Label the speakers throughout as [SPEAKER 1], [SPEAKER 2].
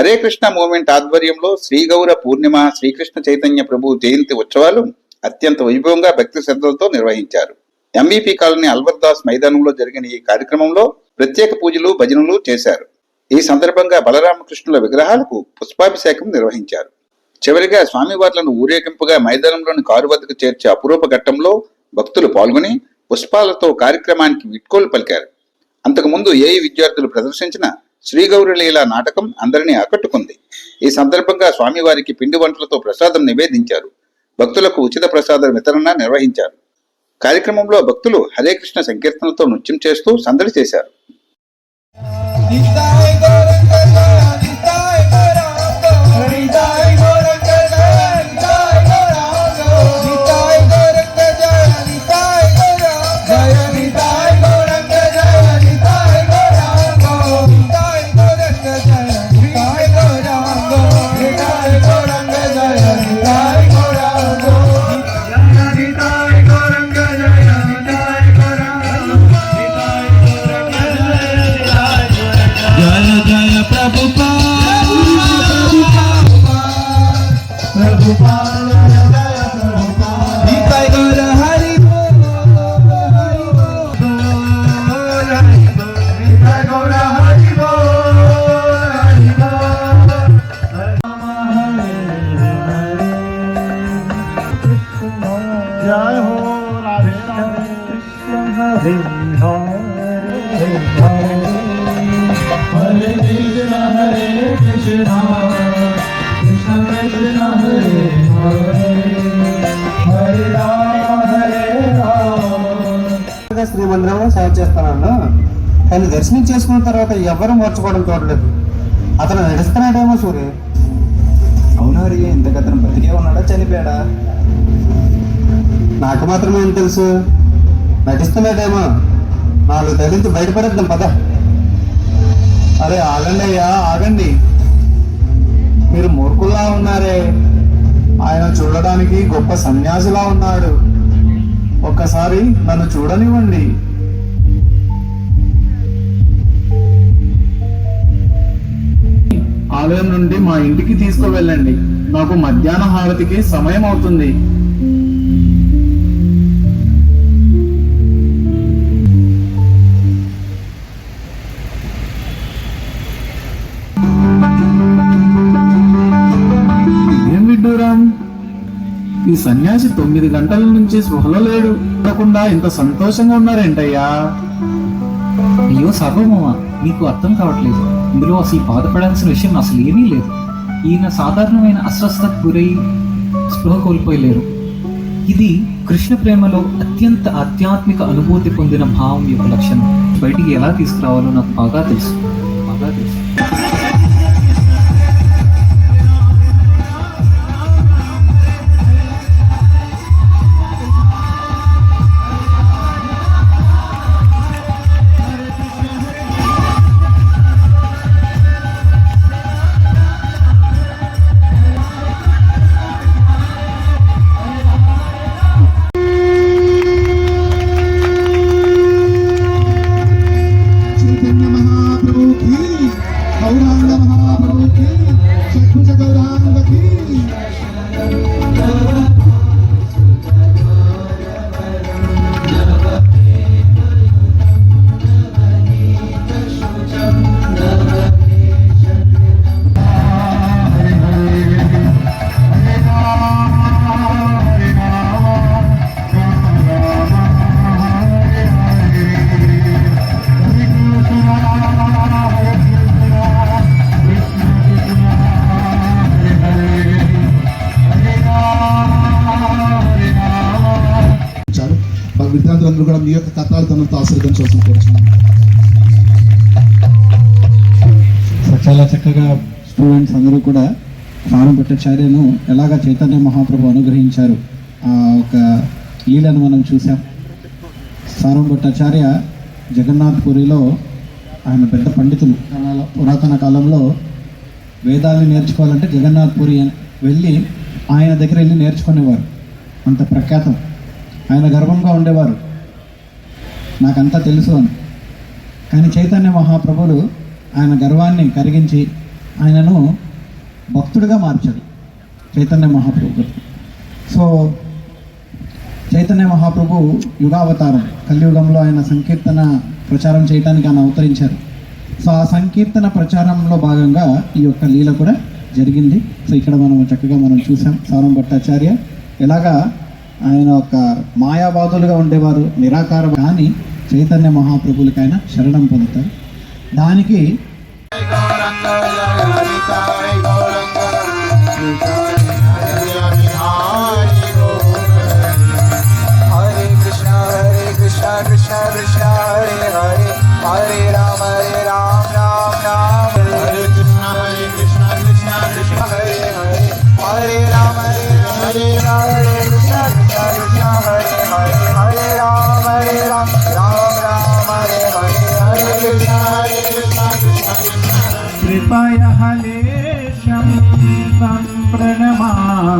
[SPEAKER 1] Hare Krishna movement ఆధ్వర్యంలో శ్రీగౌర పూర్ణిమ శ్రీకృష్ణ చైతన్య ప్రభు జయంతి ఉత్సవాలు అత్యంత వైభవంగా భక్తి శ్రద్ధలతో నిర్వహించారు. ఎంబీపీ కాలనీ అల్బర్ దాస్ మైదానంలో జరిగిన ఈ కార్యక్రమంలో ప్రత్యేక పూజలు భజనలు చేశారు. ఈ సందర్భంగా బలరామకృష్ణుల విగ్రహాలకు పుష్పాభిషేకం నిర్వహించారు. చివరిగా స్వామివార్లను ఊరేగింపుగా మైదానంలోని కారు వద్దకు చేర్చే అపురూప ఘట్టంలో భక్తులు పాల్గొని పుష్పాలతో కార్యక్రమానికి విట్కోలు పలికారు. అంతకుముందు ఏ విద్యార్థులు ప్రదర్శించిన శ్రీగౌరలీల నాటకం అందరినీ ఆకట్టుకుంది. ఈ సందర్భంగా స్వామివారికి పిండి వంటలతో ప్రసాదం నివేదించారు. భక్తులకు ఉచిత ప్రసాద వితరణ నిర్వహించారు. కార్యక్రమంలో భక్తులు హరే కృష్ణ సంకీర్తనతో నృత్యం చేస్తూ సందడి చేశారు.
[SPEAKER 2] जय हो राधे राधे कृष्ण हरे हरे हरे हरे कृष्ण हरे कृष्ण कृष्ण कृष्ण हरे हरे हरे राम हरे राम
[SPEAKER 3] శ్రీ మందిరంలో సేవ చేస్తానన్నా కానీ దర్శనం చేసుకున్న తర్వాత ఎవరు మర్చిపోవడం చూడలేదు అతను నడుస్తున్నాడేమో సూర్య
[SPEAKER 4] అవునా హరి ఇంతకు అతను బతికే ఉన్నాడా చనిపోయాడా
[SPEAKER 3] నాకు మాత్రమే ఏం తెలుసు? నటిస్తున్నాడేమో నాలుగు తగిలించి బయటపడేద్దాం పద. అరే ఆగండి అయ్యా ఆగండి. మీరు మూర్ఖుల్లా ఉన్నారే. ఆయన చూడడానికి గొప్ప సన్యాసిలా ఉన్నాడు. ఒక్కసారి నన్ను చూడనివ్వండి. ఆలయం నుండి మా ఇంటికి తీసుకువెళ్ళండి. నాకు మధ్యాహ్న హారతికి సమయం అవుతుంది ఈ సన్యాసి తొమ్మిది గంటల నుంచి స్పృహలో లేడు. కాకుండా ఇంత సంతోషంగా ఉన్నారేంటయ్యా?
[SPEAKER 5] అయ్యో సర్వమామ మీకు అర్థం కావట్లేదు. ఇందులో అసలు బాధపడాల్సిన విషయం అసలు ఏమీ లేదు. ఈయన సాధారణమైన అస్వస్థతకు గురై స్పృహ కోల్పోయలేరు. ఇది కృష్ణ ప్రేమలో అత్యంత ఆధ్యాత్మిక అనుభూతి పొందిన భావం యొక్క లక్షణం. బయటికి ఎలా తీసుకురావాలో నాకు బాగా తెలుసు. బాగా తెలుసు.
[SPEAKER 2] విద్యార్థులందరూ కూడా మీ యొక్క కథాలతనంతో ఆశీర్వదించవలసిన కోరుతున్నాను
[SPEAKER 3] చాలా చక్కగా స్టూడెంట్స్ అందరూ కూడా సారం భట్టాచార్యను ఎలాగ చైతన్య మహాప్రభు అనుగ్రహించారు? ఆ ఒక లీలను మనం చూసాం. సారం భట్టాచార్య జగన్నాథ్పురిలో ఆయన పెద్ద పండితులు. పురాతన కాలంలో వేదాలు నేర్చుకోవాలంటే జగన్నాథ్పురి అని వెళ్ళి ఆయన దగ్గర వెళ్ళి నేర్చుకునేవారు. అంత ప్రఖ్యాతం. ఆయన గర్వంగా ఉండేవారు. నాకంతా తెలుసు అని. కానీ చైతన్య మహాప్రభులు ఆయన గర్వాన్ని కరిగించి ఆయనను భక్తుడిగా మార్చాడు చైతన్య మహాప్రభు సో చైతన్య మహాప్రభు యుగావతారం కలియుగంలో ఆయన సంకీర్తన ప్రచారం చేయడానికి ఆయన అవతరించారు. సో ఆ సంకీర్తన ప్రచారంలో భాగంగా ఈ యొక్క లీల కూడా జరిగింది. సో ఇక్కడ మనం చక్కగా మనం చూసాం సారం భట్టాచార్య. ఎలాగా ఆయన ఒక మాయావాదులుగా ఉండేవారు నిరాకారం కానీ చైతన్య మహాప్రభులకి ఆయన శరణం పొందుతారు దానికి
[SPEAKER 4] Hare Krishna, Hare Krishna,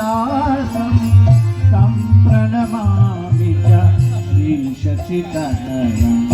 [SPEAKER 6] नृत्यविलासं तं प्रणमामि च श्रीशचितनयम्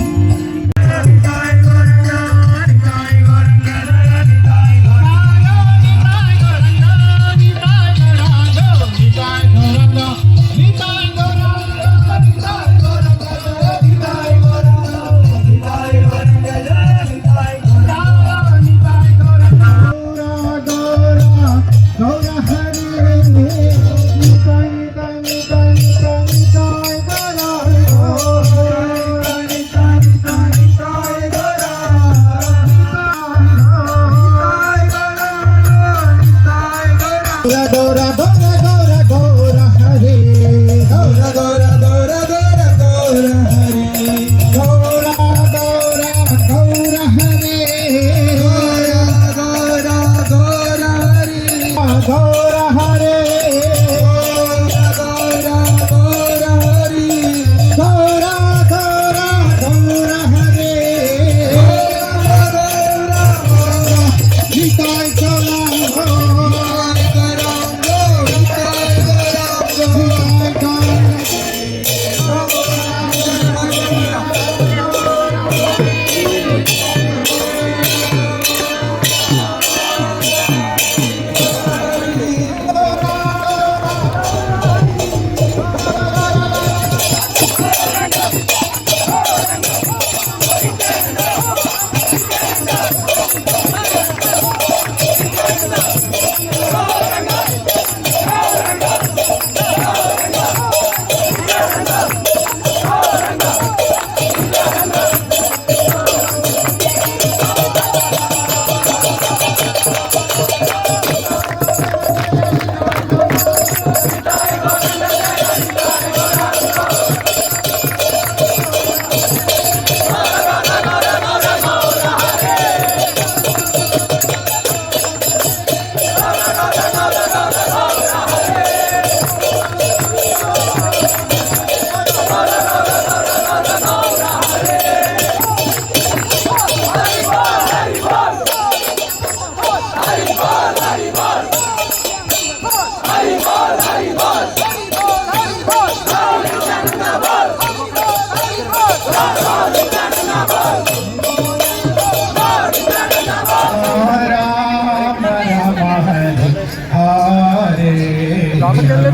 [SPEAKER 6] Hare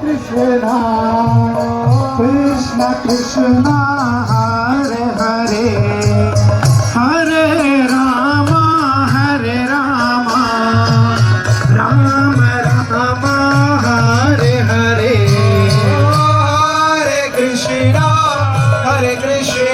[SPEAKER 6] Krishna, Krishna, Krishna